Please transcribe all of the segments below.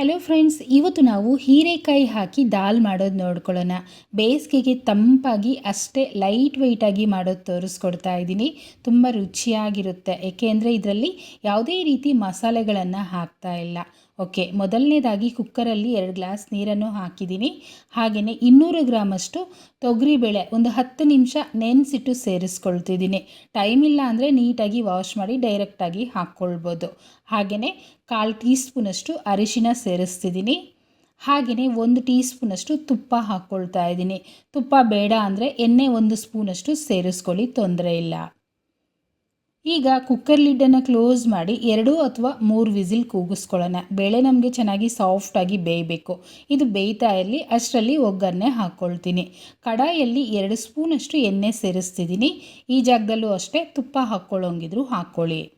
Hello friends ಇವತ್ತು ನಾವು ಹೀರೆಕಾಯಿ ಹಾಕಿ ದಾಲ್ ಮಾಡೋದು ನೋಡ್ಕೊಳ್ಳೋಣ. ಬೇಸಿಗೆಗೆ ತಂಪಾಗಿ ಅಷ್ಟೇ ಲೈಟ್ ವೆಯ್ಟಾಗಿ ಮಾಡೋದು ತೋರಿಸ್ಕೊಡ್ತಾ ಇದ್ದೀನಿ. ತುಂಬ ರುಚಿಯಾಗಿರುತ್ತೆ. ಏಕೆಂದರೆ ಇದರಲ್ಲಿ ಯಾವುದೇ ರೀತಿ ಮಸಾಲೆಗಳನ್ನು ಹಾಕ್ತಾ ಇಲ್ಲ. ಓಕೆ, ಮೊದಲನೇದಾಗಿ ಕುಕ್ಕರಲ್ಲಿ ಎರಡು ಗ್ಲಾಸ್ ನೀರನ್ನು ಹಾಕಿದ್ದೀನಿ. ಹಾಗೆಯೇ ಇನ್ನೂರು ಗ್ರಾಮಷ್ಟು ತೊಗರಿಬೇಳೆ ಒಂದು ಹತ್ತು ನಿಮಿಷ ನೆನೆಸಿಟ್ಟು ಸೇರಿಸ್ಕೊಳ್ತಿದ್ದೀನಿ. ಟೈಮ್ ಇಲ್ಲ ಅಂದರೆ ನೀಟಾಗಿ ವಾಶ್ ಮಾಡಿ ಡೈರೆಕ್ಟಾಗಿ ಹಾಕ್ಕೊಳ್ಬೋದು. ಹಾಗೆಯೇ ಕಾಲು ಟೀ ಸ್ಪೂನಷ್ಟು ಅರಿಶಿನ ಸೇರಿಸ್ತಿದ್ದೀನಿ. ಹಾಗೆಯೇ ಒಂದು ಟೀ ಸ್ಪೂನಷ್ಟು ತುಪ್ಪ ಹಾಕ್ಕೊಳ್ತಾ ಇದ್ದೀನಿ. ತುಪ್ಪ ಬೇಡ ಅಂದರೆ ಎಣ್ಣೆ ಒಂದು ಸ್ಪೂನಷ್ಟು ಸೇರಿಸ್ಕೊಳ್ಳಿ, ತೊಂದರೆ ಇಲ್ಲ. ಈಗ ಕುಕ್ಕರ್ ಲಿಡ್ಡನ್ನು ಕ್ಲೋಸ್ ಮಾಡಿ ಎರಡು ಅಥವಾ ಮೂರು ವಿಸಿಲ್ ಕೂಗಿಸ್ಕೊಳ್ಳೋಣ. ಬೇಳೆ ನಮಗೆ ಚೆನ್ನಾಗಿ ಸಾಫ್ಟಾಗಿ ಬೇಯಬೇಕು. ಇದು ಬೇಯ್ತಾ ಇರಲಿ, ಅಷ್ಟರಲ್ಲಿ ಒಗ್ಗರಣೆ ಹಾಕ್ಕೊಳ್ತೀನಿ. ಕಡಾಯಲ್ಲಿ ಎರಡು ಸ್ಪೂನಷ್ಟು ಎಣ್ಣೆ ಸೇರಿಸ್ತಿದ್ದೀನಿ. ಈ ಜಾಗದಲ್ಲೂ ಅಷ್ಟೇ ತುಪ್ಪ ಹಾಕ್ಕೊಳ್ಳೋಂಗಿದ್ರು ಹಾಕ್ಕೊಳ್ಳಿ.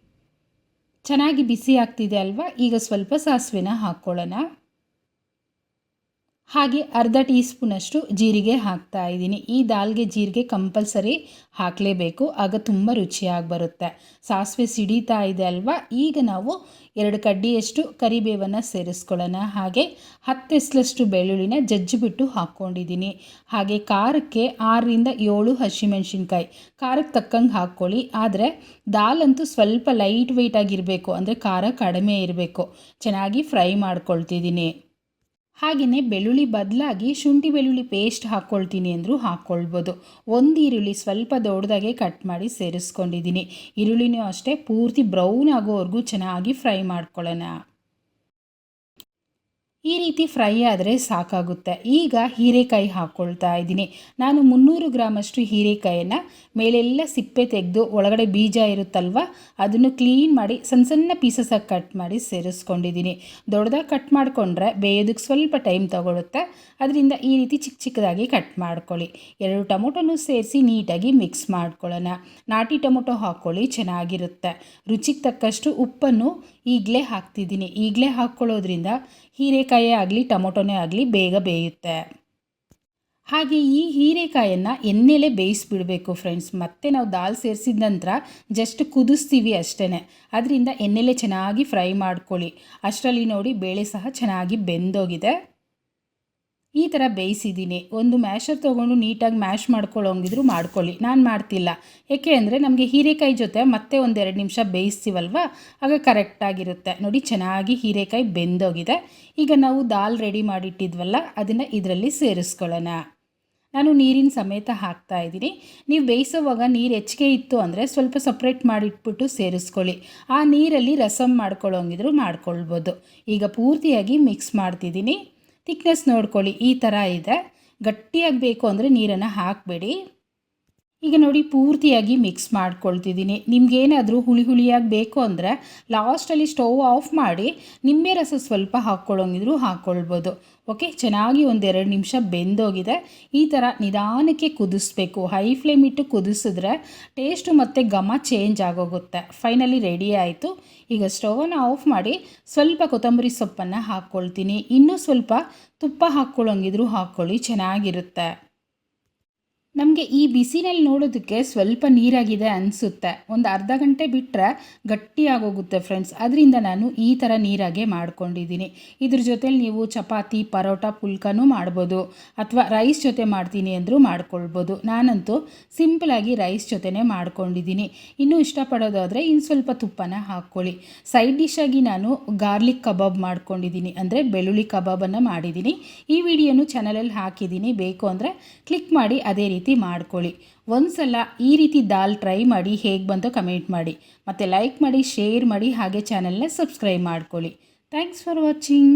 ಚೆನ್ನಾಗಿ ಬಿಸಿ ಆಗ್ತಿದೆ ಅಲ್ವಾ? ಈಗ ಸ್ವಲ್ಪ ಸಾಸಿವೆನ ಹಾಕ್ಕೊಳ್ಳೋಣ. ಹಾಗೆ ಅರ್ಧ ಟೀ ಸ್ಪೂನಷ್ಟು ಜೀರಿಗೆ ಹಾಕ್ತಾ ಇದ್ದೀನಿ. ಈ ದಾಲ್ಗೆ ಜೀರಿಗೆ ಕಂಪಲ್ಸರಿ ಹಾಕಲೇಬೇಕು. ಆಗ ತುಂಬ ರುಚಿಯಾಗಿ ಬರುತ್ತೆ. ಸಾಸಿವೆ ಸಿಡಿತಾ ಇದೆ ಅಲ್ವಾ? ಈಗ ನಾವು ಎರಡು ಕಡ್ಡಿಯಷ್ಟು ಕರಿಬೇವನ್ನು ಸೇರಿಸ್ಕೊಳ್ಳೋಣ. ಹಾಗೆ ಹತ್ತೆಸ್ಲಷ್ಟು ಬೆಳ್ಳುಳ್ಳಿನ ಜಜ್ಜಿಬಿಟ್ಟು ಹಾಕ್ಕೊಂಡಿದ್ದೀನಿ. ಹಾಗೆ ಖಾರಕ್ಕೆ ಆರರಿಂದ ಏಳು ಹಸಿಮೆಣಸಿನ್ಕಾಯಿ. ಖಾರಕ್ಕೆ ತಕ್ಕಂಗೆ ಹಾಕ್ಕೊಳ್ಳಿ. ಆದರೆ ದಾಲ್ ಅಂತೂ ಸ್ವಲ್ಪ ಲೈಟ್ ವೆಯ್ಟ್ ಆಗಿರಬೇಕು. ಅಂದರೆ ಖಾರ ಕಡಿಮೆ ಇರಬೇಕು. ಚೆನ್ನಾಗಿ ಫ್ರೈ ಮಾಡ್ಕೊಳ್ತಿದ್ದೀನಿ. ಹಾಗೆಯೇ ಬೆಳ್ಳುಳ್ಳಿ ಬದಲಾಗಿ ಶುಂಠಿ ಬೆಳ್ಳುಳ್ಳಿ ಪೇಸ್ಟ್ ಹಾಕ್ಕೊಳ್ತೀನಿ ಅಂದರೂ ಹಾಕ್ಕೊಳ್ಬೋದು ಒಂದು ಈರುಳ್ಳಿ ಸ್ವಲ್ಪ ದೊಡ್ಡದಾಗೆ ಕಟ್ ಮಾಡಿ ಸೇರಿಸ್ಕೊಂಡಿದ್ದೀನಿ. ಈರುಳ್ಳಿನೂ ಅಷ್ಟೇ ಪೂರ್ತಿ ಬ್ರೌನ್ ಆಗೋವರೆಗೂ ಚೆನ್ನಾಗಿ ಫ್ರೈ ಮಾಡ್ಕೊಳ್ಳೋಣ. ಈ ರೀತಿ ಫ್ರೈ ಆದರೆ ಸಾಕಾಗುತ್ತೆ. ಈಗ ಹೀರೆಕಾಯಿ ಹಾಕ್ಕೊಳ್ತಾ ಇದ್ದೀನಿ. ನಾನು ಮುನ್ನೂರು ಗ್ರಾಮಷ್ಟು ಹೀರೆಕಾಯನ್ನು ಮೇಲೆಲ್ಲ ಸಿಪ್ಪೆ ತೆಗೆದು ಒಳಗಡೆ ಬೀಜ ಇರುತ್ತಲ್ವ, ಅದನ್ನು ಕ್ಲೀನ್ ಮಾಡಿ ಸಣ್ಣ ಸಣ್ಣ ಪೀಸಸಾಗಿ ಕಟ್ ಮಾಡಿ ಸೇರಿಸ್ಕೊಂಡಿದ್ದೀನಿ. ದೊಡ್ಡದಾಗಿ ಕಟ್ ಮಾಡಿಕೊಂಡ್ರೆ ಬೇಯೋದಕ್ಕೆ ಸ್ವಲ್ಪ ಟೈಮ್ ತಗೊಳುತ್ತೆ, ಅದರಿಂದ ಈ ರೀತಿ ಚಿಕ್ಕ ಚಿಕ್ಕದಾಗಿ ಕಟ್ ಮಾಡ್ಕೊಳ್ಳಿ. ಎರಡು ಟೊಮೊಟೊನೂ ಸೇರಿಸಿ ನೀಟಾಗಿ ಮಿಕ್ಸ್ ಮಾಡ್ಕೊಳ್ಳೋಣ. ನಾಟಿ ಟೊಮೊಟೊ ಹಾಕ್ಕೊಳ್ಳಿ ಚೆನ್ನಾಗಿರುತ್ತೆ. ರುಚಿಗೆ ತಕ್ಕಷ್ಟು ಉಪ್ಪನ್ನು ಈಗಲೇ ಹಾಕ್ತಿದ್ದೀನಿ. ಈಗಲೇ ಹಾಕ್ಕೊಳ್ಳೋದ್ರಿಂದ ಹೀರೆಕಾಯೇ ಆಗಲಿ, ಟೊಮೊಟೊನೇ ಆಗಲಿ ಬೇಗ ಬೇಯುತ್ತೆ. ಹಾಗೆ ಈ ಹೀರೆಕಾಯನ್ನು ಎಣ್ಣೆಲೆ ಬೇಯಿಸ್ಬಿಡಬೇಕು ಫ್ರೆಂಡ್ಸ್ ಮತ್ತೆ ನಾವು ದಾಲ್ ಸೇರಿಸಿದ ನಂತರ ಜಸ್ಟ್ ಕುದಿಸ್ತೀವಿ ಅಷ್ಟೇ ಅದರಿಂದ ಎಣ್ಣೆಲೆ ಚೆನ್ನಾಗಿ ಫ್ರೈ ಮಾಡ್ಕೊಳ್ಳಿ. ಅಷ್ಟರಲ್ಲಿ ನೋಡಿ ಬೇಳೆ ಸಹ ಚೆನ್ನಾಗಿ ಬೆಂದೋಗಿದೆ. ಈ ಥರ ಬೇಯಿಸಿದ್ದೀನಿ. ಒಂದು ಮ್ಯಾಶರ್ ತೊಗೊಂಡು ನೀಟಾಗಿ ಮ್ಯಾಶ್ ಮಾಡ್ಕೊಳ್ಳೋಂಗಿದ್ರು ಮಾಡ್ಕೊಳ್ಳಿ. ನಾನು ಮಾಡ್ತಿಲ್ಲ. ಏಕೆ ಅಂದರೆ ನಮಗೆ ಹೀರೆಕಾಯಿ ಜೊತೆ ಮತ್ತೆ ಒಂದೆರಡು ನಿಮಿಷ ಬೇಯಿಸ್ತೀವಲ್ವ? ಆಗ ಕರೆಕ್ಟಾಗಿರುತ್ತೆ ನೋಡಿ, ಚೆನ್ನಾಗಿ ಹೀರೆಕಾಯಿ ಬೆಂದೋಗಿದೆ. ಈಗ ನಾವು ದಾಲ್ ರೆಡಿ ಮಾಡಿಟ್ಟಿದ್ವಲ್ಲ, ಅದನ್ನು ಇದರಲ್ಲಿ ಸೇರಿಸ್ಕೊಳ್ಳೋಣ. ನಾನು ನೀರಿನ ಸಮೇತ ಹಾಕ್ತಾ ಇದ್ದೀನಿ. ನೀವು ಬೇಯಿಸೋವಾಗ ನೀರು ಹೆಚ್ಚಿಗೆ ಇತ್ತು ಅಂದರೆ ಸ್ವಲ್ಪ ಸಪ್ರೇಟ್ ಮಾಡಿಟ್ಬಿಟ್ಟು ಸೇರಿಸ್ಕೊಳ್ಳಿ. ಆ ನೀರಲ್ಲಿ ರಸಮ್ ಮಾಡ್ಕೊಳ್ಳೋಂಗಿದ್ರು ಮಾಡ್ಕೊಳ್ಬೋದು. ಈಗ ಪೂರ್ತಿಯಾಗಿ ಮಿಕ್ಸ್ ಮಾಡ್ತಿದ್ದೀನಿ. ತಿಕ್ನೆಸ್ ನೋಡ್ಕೊಳ್ಳಿ ಈ ಥರ ಇದೆ. ಗಟ್ಟಿಯಾಗಬೇಕು ಅಂದರೆ ನೀರನ್ನು ಹಾಕಬೇಡಿ. ಈಗ ನೋಡಿ ಪೂರ್ತಿಯಾಗಿ ಮಿಕ್ಸ್ ಮಾಡ್ಕೊಳ್ತಿದ್ದೀನಿ. ನಿಮ್ಗೇನಾದರೂ ಹುಳಿ ಹುಳಿಯಾಗಿ ಬೇಕು ಅಂದರೆ ಲಾಸ್ಟಲ್ಲಿ ಸ್ಟವ್ ಆಫ್ ಮಾಡಿ ನಿಂಬೆ ರಸ ಸ್ವಲ್ಪ ಹಾಕ್ಕೊಳ್ಳೋಂಗಿದ್ರು ಹಾಕ್ಕೊಳ್ಬೋದು. ಓಕೆ ಚೆನ್ನಾಗಿ ಒಂದೆರಡು ನಿಮಿಷ ಬೆಂದೋಗಿದೆ. ಈ ಥರ ನಿಧಾನಕ್ಕೆ ಕುದಿಸ್ಬೇಕು. ಹೈ ಫ್ಲೇಮ್ ಇಟ್ಟು ಕುದಿಸಿದ್ರೆ ಟೇಸ್ಟು ಮತ್ತು ಘಮ ಚೇಂಜ್ ಆಗೋಗುತ್ತೆ. ಫೈನಲಿ ರೆಡಿ ಆಯಿತು. ಈಗ ಸ್ಟವನ್ನು ಆಫ್ ಮಾಡಿ ಸ್ವಲ್ಪ ಕೊತ್ತಂಬರಿ ಸೊಪ್ಪನ್ನು ಹಾಕ್ಕೊಳ್ತೀನಿ. ಇನ್ನೂ ಸ್ವಲ್ಪ ತುಪ್ಪ ಹಾಕ್ಕೊಳ್ಳೋಂಗಿದ್ರು ಹಾಕ್ಕೊಳ್ಳಿ. ಚೆನ್ನಾಗಿರುತ್ತೆ. ನಮಗೆ ಈ ಬಿಸಿನಲ್ಲಿ ನೋಡೋದಕ್ಕೆ ಸ್ವಲ್ಪ ನೀರಾಗಿದೆ ಅನಿಸುತ್ತೆ. ಒಂದು ಅರ್ಧ ಗಂಟೆ ಬಿಟ್ಟರೆ ಗಟ್ಟಿಯಾಗೋಗುತ್ತೆ ಫ್ರೆಂಡ್ಸ್. ಅದರಿಂದ ನಾನು ಈ ಥರ ನೀರಾಗೆ ಮಾಡ್ಕೊಂಡಿದ್ದೀನಿ. ಇದ್ರ ಜೊತೆಲಿ ನೀವು ಚಪಾತಿ, ಪರೋಟ, ಪುಲ್ಕನೂ ಮಾಡ್ಬೋದು. ಅಥವಾ ರೈಸ್ ಜೊತೆ ಮಾಡ್ತೀನಿ ಅಂದರೂ ಮಾಡ್ಕೊಳ್ಬೋದು. ನಾನಂತೂ ಸಿಂಪಲಾಗಿ ರೈಸ್ ಜೊತೆನೇ ಮಾಡ್ಕೊಂಡಿದ್ದೀನಿ. ಇನ್ನೂ ಇಷ್ಟಪಡೋದಾದರೆ ಇನ್ನು ಸ್ವಲ್ಪ ತುಪ್ಪನ ಹಾಕ್ಕೊಳ್ಳಿ. ಸೈಡ್ ಡಿಶ್ಶಾಗಿ ನಾನು ಗಾರ್ಲಿಕ್ ಕಬಾಬ್ ಮಾಡ್ಕೊಂಡಿದ್ದೀನಿ. ಅಂದರೆ ಬೆಳ್ಳುಳ್ಳಿ ಕಬಾಬನ್ನು ಮಾಡಿದ್ದೀನಿ. ಈ ವಿಡಿಯೋನು ಚಾನಲಲ್ಲಿ ಹಾಕಿದ್ದೀನಿ. ಬೇಕು ಅಂದರೆ ಕ್ಲಿಕ್ ಮಾಡಿ ಅದೇ ರೀತಿ ರೀತಿ ಮಾಡ್ಕೊಳ್ಳಿ. ಒಂದು ಸಲ ಈ ರೀತಿ ದಾಲ್ ಟ್ರೈ ಮಾಡಿ ಹೇಗೆ ಬಂತು ಕಮೆಂಟ್ ಮಾಡಿ. ಮತ್ತು ಲೈಕ್ ಮಾಡಿ ಶೇರ್ ಮಾಡಿ, ಹಾಗೆ ಚಾನಲ್ನ ಸಬ್ಸ್ಕ್ರೈಬ್ ಮಾಡ್ಕೊಳ್ಳಿ. Thanks for watching